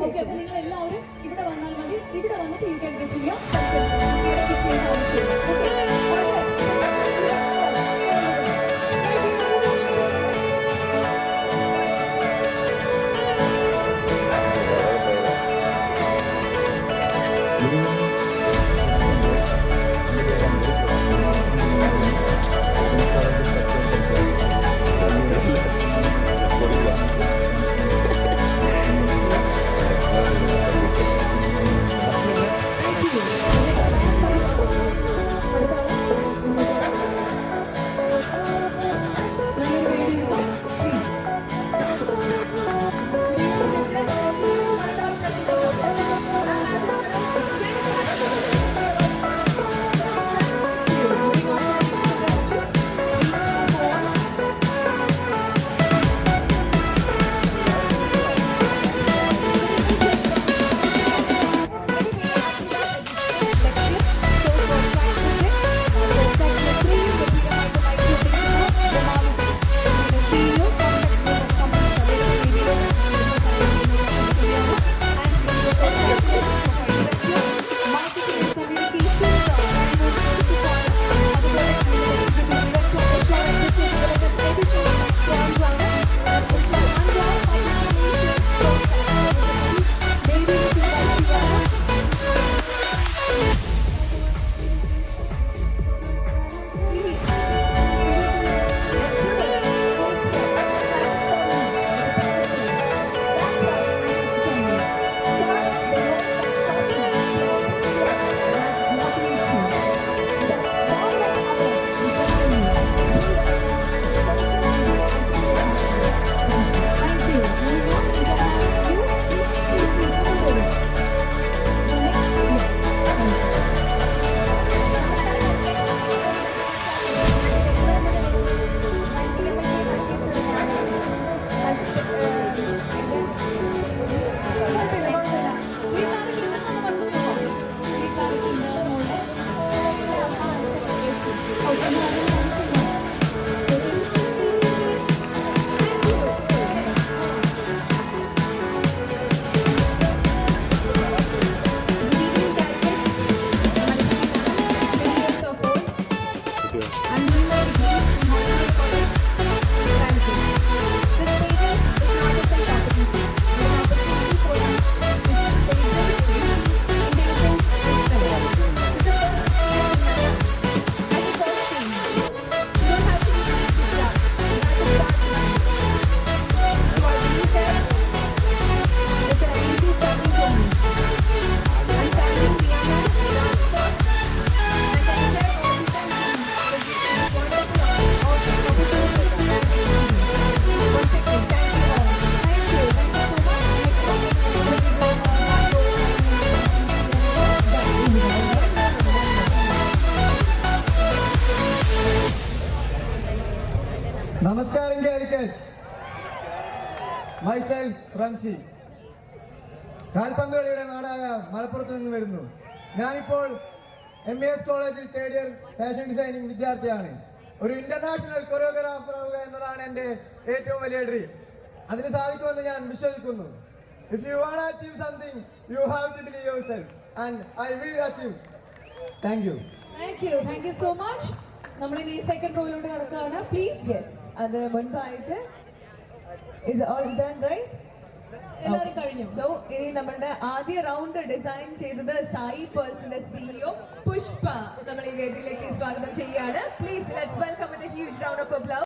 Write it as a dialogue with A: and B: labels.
A: Okay അപ്പൊ നിങ്ങൾ എല്ലാവരും ഇവിടെ വന്നാൽ മതി. ഇവിടെ വന്നിട്ട് you can get your kit ചെയ്യുന്ന
B: നമസ്കാരം കാലിക്കറ്റ് മൈസെൽഫ് റംഷി കാൽപന്ത് നാടായ മലപ്പുറത്ത് നിന്ന് വരുന്നു. ഞാനിപ്പോൾ എം എസ് കോളേജിൽ തേർഡ് ഇയർ ഫാഷൻ ഡിസൈനിങ് വിദ്യാർത്ഥിയാണ്. ഒരു ഇന്റർനാഷണൽ കൊറിയോഗ്രാഫർ ആവുക എന്നതാണ് എന്റെ ഏറ്റവും വലിയ ഡ്രീം അതിന് സാധിക്കുമെന്ന് ഞാൻ വിശ്വസിക്കുന്നു. If you want achieve something you have to believe yourself and I will achieve thank you
A: thank you thank you so much നമ്മൾ ഇനി സെക്കൻഡ് റോയിലോട്ട് കിടക്കുകയാണ് പ്ലീസ് യെസ് അത് മുൻപായിട്ട് ഇസ് ഓൾ ഡൺ റൈറ്റ് എല്ലാവരും കഴിഞ്ഞു?
C: സോ ഇനി നമ്മളുടെ ആദ്യ റൗണ്ട് ഡിസൈൻ ചെയ്തത് സായി പേഴ്സിന്റെ സിഇഒ പുഷ്പ. നമ്മൾ ഈ വേദിയിലേക്ക് സ്വാഗതം ചെയ്യാണ് please let's welcome with huge round of applause